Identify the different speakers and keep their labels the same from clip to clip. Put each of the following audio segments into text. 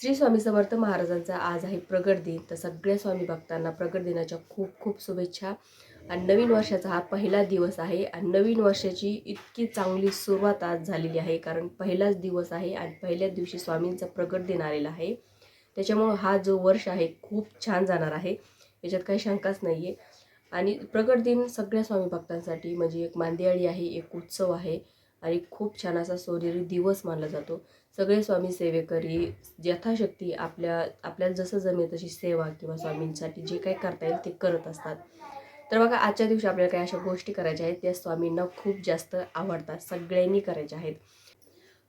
Speaker 1: श्री स्वामी समर्थ महाराजांचा आज आहे प्रगट दिन. तर सगळ्या स्वामी भक्तांना प्रगट दिनाच्या खूप खूप शुभेच्छा. आणि नवीन वर्षाचा हा पहिला दिवस आहे. आणि नवीन वर्षाची इतकी चांगली सुरुवात आज झालेली आहे. कारण पहिलाच दिवस आहे आणि पहिल्याच दिवशी स्वामींचा प्रगट दिन आलेला आहे. त्याच्यामुळं हा जो वर्ष आहे खूप छान जाणार आहे. याच्यात काही शंकाच नाही आहे आणि प्रगट दिन सगळ्या स्वामी भक्तांसाठी म्हणजे एक मांदियाळी आहे एक उत्सव आहे. आणि खूप छान असा सोनेरी दिवस मानला जातो. सगळे स्वामी सेवेकरी यथाशक्ती आपल्या आपल्याला जसं जमेल तशी सेवा किंवा स्वामींसाठी जे काही करता येईल ते करत असतात. तर बघा आजच्या दिवशी आपल्याला काही अशा गोष्टी करायच्या आहेत त्या स्वामींना खूप जास्त आवडतात सगळ्यांनी करायच्या आहेत.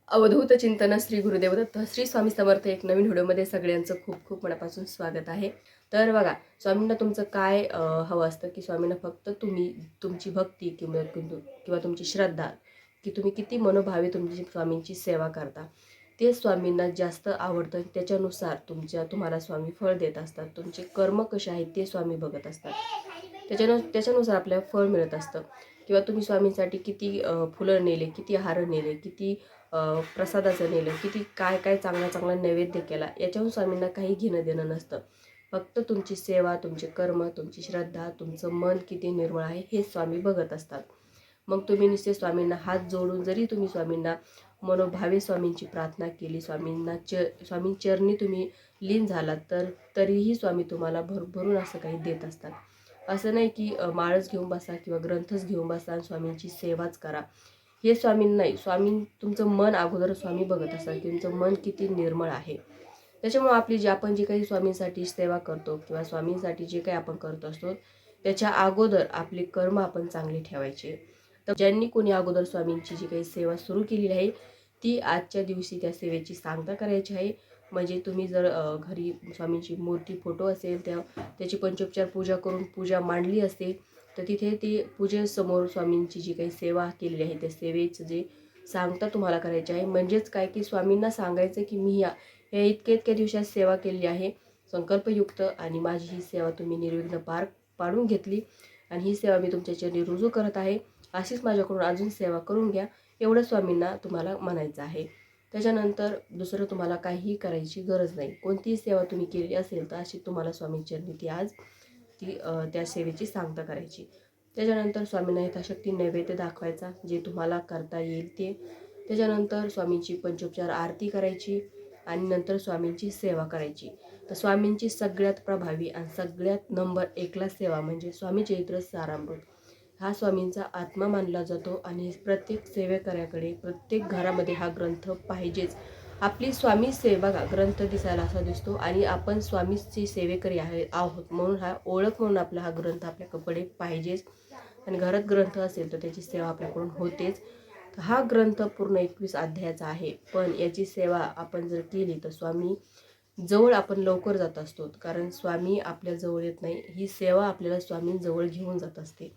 Speaker 1: अवधूत चिंतन श्री गुरुदेव दत्त श्री स्वामी समर्थ एक नवीन व्हिडिओमध्ये सगळ्यांचं खूप खूप मनापासून स्वागत आहे. तर बघा स्वामींना तुमचं काय हवं असतं की स्वामींना फक्त तुम्ही तुमची भक्ती किंवा किंवा तुमची श्रद्धा की तुम्ही किती मनोभावे तुमची स्वामींची सेवा करता. ते स्वामींना जास्त आवडतं त्याच्यानुसार तुमच्या तुम्हाला स्वामी फळ देत असतात. तुमचे कर्म कसे आहेत ते स्वामी बघत असतात. त्याच्यानु त्याच्यानुसार आपल्याला फळ मिळत असतं. किंवा तुम्ही स्वामींसाठी किती फुलं नेले किती हार नेले किती प्रसादाचं नेलं किती काय काय चांगला चांगला नैवेद्य केला याच्याहून स्वामींना काही घेणं देणं नसतं. फक्त तुमची सेवा तुमचे कर्म तुमची श्रद्धा तुमचं मन किती निर्मळ आहे हे स्वामी बघत असतात. मग तुम्ही नुसते स्वामींना हात जोडून जरी तुम्ही स्वामींना मनोभावे स्वामींची प्रार्थना केली. स्वामींना च स्वामी चरणी तुम्ही लीन झालात तर तरीही स्वामी तुम्हाला भरभरून असं काही देत असतात. असं नाही की माळच घेऊन बसा किंवा ग्रंथच घेऊन बसा आणि स्वामींची सेवाच करा. हे स्वामीं नाही. स्वामी तुमचं मन अगोदर स्वामी बघत असतात की तुमचं मन किती निर्मळ आहे. त्याच्यामुळे आपली जी आपण जी काही स्वामींसाठी सेवा करतो किंवा स्वामींसाठी जे काही आपण करत असतो त्याच्या अगोदर आपले कर्म आपण चांगले ठेवायचे. तर ज्यांनी कोणी अगोदर स्वामींची जी काही सेवा सुरू केलेली आहे ती आजच्या दिवशी त्या सेवेची सांगता करायची आहे. म्हणजे तुम्ही जर घरी स्वामींची मूर्ती फोटो असेल त्या त्याची पंचोपचार पूजा करून पूजा मांडली असेल तर तिथे ती पूजेसमोर स्वामींची जी काही सेवा केलेली आहे त्या सेवेचं जे सांगता तुम्हाला करायची आहे. म्हणजेच काय की स्वामींना सांगायचं की मी या या इतक्या इतक्या दिवसात सेवा केलेली आहे संकल्पयुक्त आणि माझी ही सेवा तुम्ही निर्विघ्न पार पाडून घेतली. आणि ही सेवा मी तुमच्या चरणी रुजू करत आहे. अशीच माझ्याकडून अजून सेवा करून घ्या. एवढं स्वामींना तुम्हाला म्हणायचं आहे. त्याच्यानंतर दुसरं तुम्हाला काहीही करायची गरज नाही. कोणतीही सेवा तुम्ही केली असेल तर अशी तुम्हाला स्वामी चरणी ती आज ती त्या सेवेची सांगता करायची. त्याच्यानंतर स्वामींना यथाशक्ती नैवेद्य दाखवायचा जे तुम्हाला करता येईल ते. त्याच्यानंतर स्वामींची पंचोपचार आरती करायची आणि नंतर स्वामींची सेवा करायची. तर स्वामींची सगळ्यात प्रभावी आणि सगळ्यात नंबर एकला सेवा म्हणजे स्वामी चरित्र सारामृत. हा स्वामींचा आत्मा मानला जातो आणि प्रत्येक सेवेकऱ्याकडे प्रत्येक घरामध्ये हा ग्रंथ पाहिजेच. आपली स्वामी सेवा ग्रंथ दिसायला असा दिसतो आणि आपण स्वामीची सेवेकरी आहे आहोत म्हणून हा ओळख म्हणून आपला हा ग्रंथ आपल्याकडे पाहिजेच. आणि घरात ग्रंथ असेल तर त्याची सेवा आपल्याकडून होतेच. हा ग्रंथ पूर्ण एकवीस अध्यायाचा आहे. पण याची सेवा आपण जर केली तर स्वामी जवळ आपण लवकर जात असतो. कारण स्वामी आपल्या जवळ येत नाही. ही सेवा आपल्याला स्वामींजवळ घेऊन जात असते.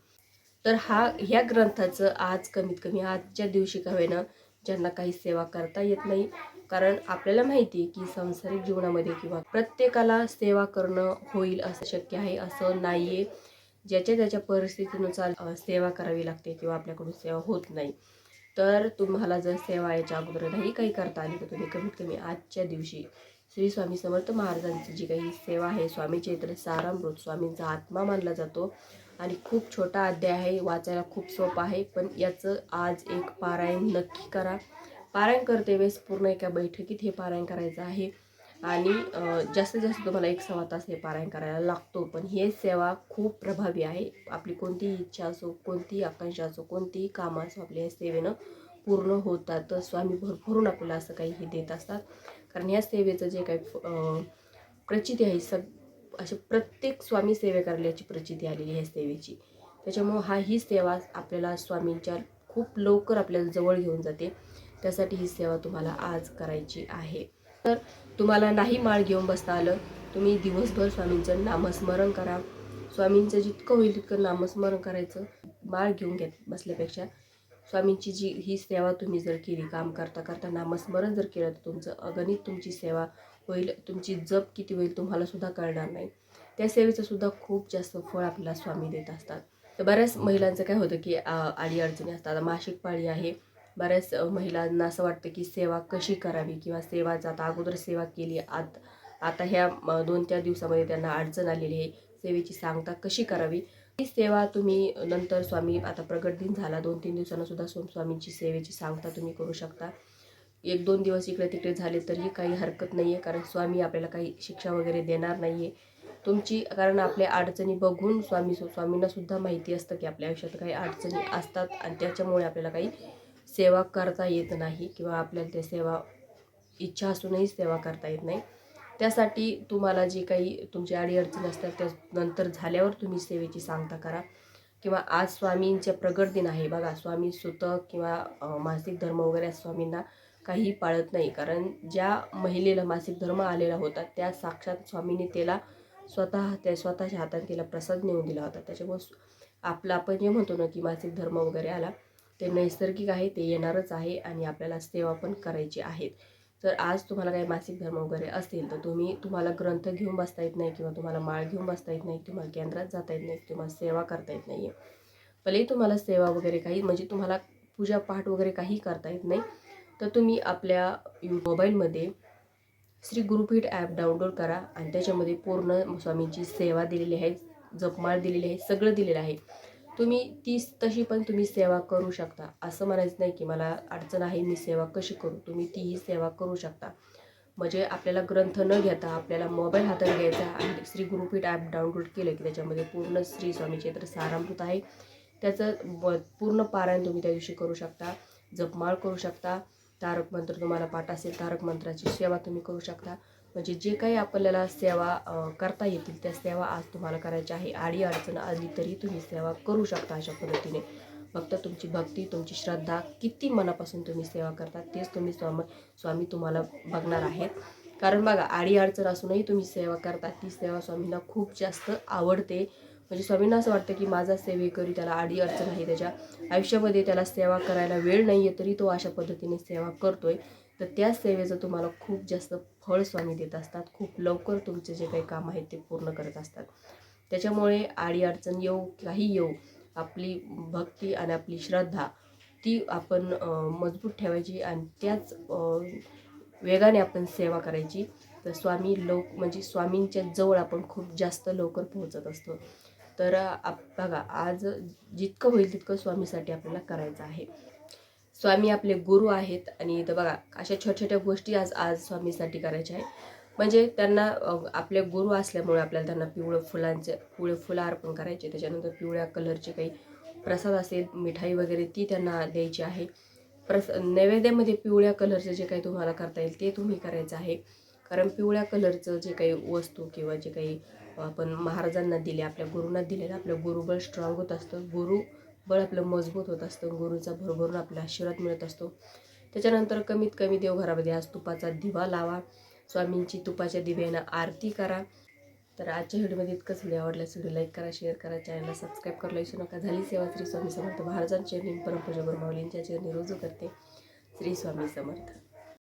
Speaker 1: तर हा ह्या ग्रंथाचं आज कमीत कमी आजच्या दिवशी का होईना ज्यांना काही सेवा करता येत नाही. कारण आपल्याला माहिती आहे की सांसारिक जीवनामध्ये किंवा प्रत्येकाला सेवा करणं होईल असं शक्य आहे असं नाही आहे ज्याच्या त्याच्या परिस्थितीनुसार सेवा करावी लागते किंवा आपल्याकडून सेवा होत नाही. तर तुम्हाला जर सेवा याच्या अगोदर नाही काही करता आली तर तुम्ही कमीत कमी आजच्या दिवशी श्री स्वामी समर्थ महाराजांची जी काही सेवा आहे स्वामी चैत्र सारामृत स्वामींचा आत्मा मानला जातो. आणि खूप छोटा अध्याय आहे वाचायला खूप सोपं आहे पण याचं आज एक पारायण नक्की करा. पारायण करते वेळेस पूर्ण एका बैठकीत हे पारायण करायचं आहे. आणि जास्तीत जास्त तुम्हाला एक सव्वा तास हे पारायण करायला लागतो पण हे सेवा खूप प्रभावी आहे. आपली कोणतीही इच्छा असो कोणतीही आकांक्षा असो कोणतीही कामं असो आपल्या या सेवेनं पूर्ण होतात. तर स्वामी भरभरून आपल्याला असं काही हे देत असतात. कारण या सेवेचं जे काही प्रचिती आहे सग असे प्रत्येक स्वामी सेवे याची प्रचिती आलेली आहे सेवेची. त्याच्यामुळं हा ही सेवा आपल्याला स्वामींच्या खूप लवकर आपल्याला जवळ घेऊन जाते. त्यासाठी ही सेवा तुम्हाला आज करायची आहे. तर तुम्हाला नाही माळ घेऊन बसता आलं तुम्ही दिवसभर स्वामींचं नामस्मरण करा. स्वामींचं जितकं होईल तितकं नामस्मरण करायचं. माळ घेऊन घेत बसल्यापेक्षा स्वामींची जी ही सेवा तुम्ही जर केली काम करता करता नामस्मरण जर केलं तर तुमचं अगणित तुमची सेवा होईल तुमची जप किती होईल तुम्हाला सुद्धा कळणार नाही. त्या सेवेचं सुद्धा खूप जास्त फळ आपल्याला स्वामी देत असतात. तर बऱ्याच महिलांचं काय होतं की अडीअडचणी असतात. आता मासिक पाळी आहे. बऱ्याच महिलांना असं वाटतं की सेवा कशी करावी किंवा सेवा आता अगोदर सेवा केली आत आता ह्या म, दोन चार दिवसामध्ये त्यांना अडचण आलेली आहे. सेवेची सांगता कशी करावी? ही सेवा तुम्ही नंतर स्वामी आता प्रगट दिन झाला. दोन तीन दिवसांना सुद्धा सोम स्वामींची सेवेची सांगता तुम्ही करू शकता. एक दोन दिवस इकडे तिकडे झाले तरीही काही हरकत नाही आहे कारण स्वामी आपल्याला काही शिक्षा वगैरे देणार नाही आहे तुमची कारण आपल्या अडचणी बघून स्वामी स्वामींनासुद्धा माहिती असतं की आपल्या आयुष्यात काही अडचणी असतात आणि त्याच्यामुळे आपल्याला काही सेवा करता येत नाही किंवा आपल्याला त्या सेवा इच्छा असूनही सेवा करता येत नाही. त्यासाठी तुम्हाला जी काही तुमची अडीअडचणी असतात त्या नंतर झाल्यावर तुम्ही सेवेची सांगता करा. किंवा आज स्वामींचे प्रगट दिन आहे बघा स्वामी सुतक किंवा मासिक धर्म वगैरे स्वामींना काही पाळत नाही. कारण ज्या महिलेला मासिक धर्म आलेला होता त्या साक्षात स्वामीने त्याला स्वतः त्या स्वतःच्या हाताने तिला प्रसाद नेऊन दिला होता. त्याच्यामुळे आपलं आपण जे म्हणतो ना की मासिक धर्म वगैरे आला ते नैसर्गिक आहे ते येणारच आहे आणि आपल्याला सेवा पण करायची आहेत तर आज तुम्हाला काही मासिक धर्म वगैरे असतील तर तुम्ही तुम्हाला ग्रंथ घेऊन बसता येत नाही किंवा तुम्हाला माळ घेऊन बसता येत नाही तुम्हाला केंद्रात जाता येत नाही तुम्हाला सेवा करता येत नाही आहे भलेही तुम्हाला सेवा वगैरे काही म्हणजे तुम्हाला पूजा पाठ वगैरे काही करता येत नाही तर तुम्ही आपल्या यू मोबाईलमध्ये श्री गुरुपीठ ॲप डाउनलोड करा आणि त्याच्यामध्ये पूर्ण स्वामींची सेवा दिलेली आहे जपमाळ दिलेली आहे सगळं दिलेलं आहे. तुम्ही ती तशी पण तुम्ही सेवा करू शकता. असं म्हणायचं नाही की मला अडचण आहे मी सेवा कशी करू? तुम्ही तीही सेवा करू शकता. म्हणजे आपल्याला ग्रंथ न घेता आपल्याला मोबाईल हातात घ्यायचा आणि श्री गुरुपीठ ॲप डाउनलोड केलं की त्याच्यामध्ये पूर्ण श्री स्वामी चैत्र सारामृत आहे. त्याचं पूर्ण पारायण तुम्ही त्या दिवशी करू शकता जपमाळ करू शकता. तारक मंत्र तुम्हाला पाठ असेल तारक मंत्राची सेवा तुम्ही करू शकता. म्हणजे जे काही आपल्याला सेवा करता येतील त्या सेवा आज तुम्हाला करायच्या आहे. आडी अडचण आली तरी तुम्ही सेवा करू शकता अशा पद्धतीने. फक्त तुमची भक्ती तुमची श्रद्धा किती मनापासून तुम्ही सेवा करता तेच तुम्ही स्वामी स्वामी तुम्हाला बघणार आहेत. कारण बघा आडी अडचण असूनही तुम्ही सेवा करता ती सेवा स्वामींना खूप जास्त आवडते. म्हणजे स्वामींना असं वाटतं की माझा सेवेकरी त्याला आडी अडचण आहे त्याच्या आयुष्यामध्ये त्याला सेवा करायला वेळ नाही आहे तरी तो अशा पद्धतीने सेवा करतोय. तर त्या सेवेचं तुम्हाला खूप जास्त फळ स्वामी देत असतात. खूप लवकर तुमचे जे काही काम आहे ते पूर्ण करत असतात. त्याच्यामुळे आडी अडचण येऊ काही येऊ आपली भक्ती आणि आपली श्रद्धा ती आपण मजबूत ठेवायची आणि त्याच वेगाने आपण सेवा करायची. तर स्वामी लोक म्हणजे स्वामींच्या जवळ आपण खूप जास्त लवकर पोहोचत असतो. तर आप बघा आज जितकं होईल तितकं स्वामीसाठी आपल्याला करायचं आहे. स्वामी आपले गुरु आहेत आणि इथं बघा अशा छोट्या छोट्या गोष्टी आज आज स्वामीसाठी करायच्या आहे. म्हणजे त्यांना आपले गुरु असल्यामुळे आपल्याला त्यांना पिवळं फुलांचे पिवळे फुलं अर्पण करायचे. त्याच्यानंतर पिवळ्या कलरचे काही प्रसाद असेल मिठाई वगैरे ती त्यांना द्यायची आहे. प्रस नैवेद्यामध्ये पिवळ्या कलरचं जे काही तुम्हाला करता येईल ते तुम्ही करायचं आहे. कारण पिवळ्या कलरचं जे काही वस्तू किंवा जे काही आपण महाराजांना दिले आपल्या गुरूंना दिले आपलं गुरुबळ स्ट्रॉंग होत असतं. गुरु बळ आपलं मजबूत होत असतं. गुरुचा भरभरून आपला आशीर्वाद मिळत असतो. त्याच्यानंतर कमीत कमी देवघरामध्ये आज तुपाचा दिवा लावा. स्वामींची तुपाच्या दिव्यानं आरती करा. तर आजच्या व्हिडिओमध्ये इतकंच. व्हिडिओ आवडल्यास व्हिडिओ लाईक करा शेअर करा चॅनलला सबस्क्राईब करायला विसरू नका. झाली सेवा श्री स्वामी समर्थ. महाराजांच्या परमपूजा गुरुमावलींच्या चरणी रुजू करते. श्री स्वामी समर्थ.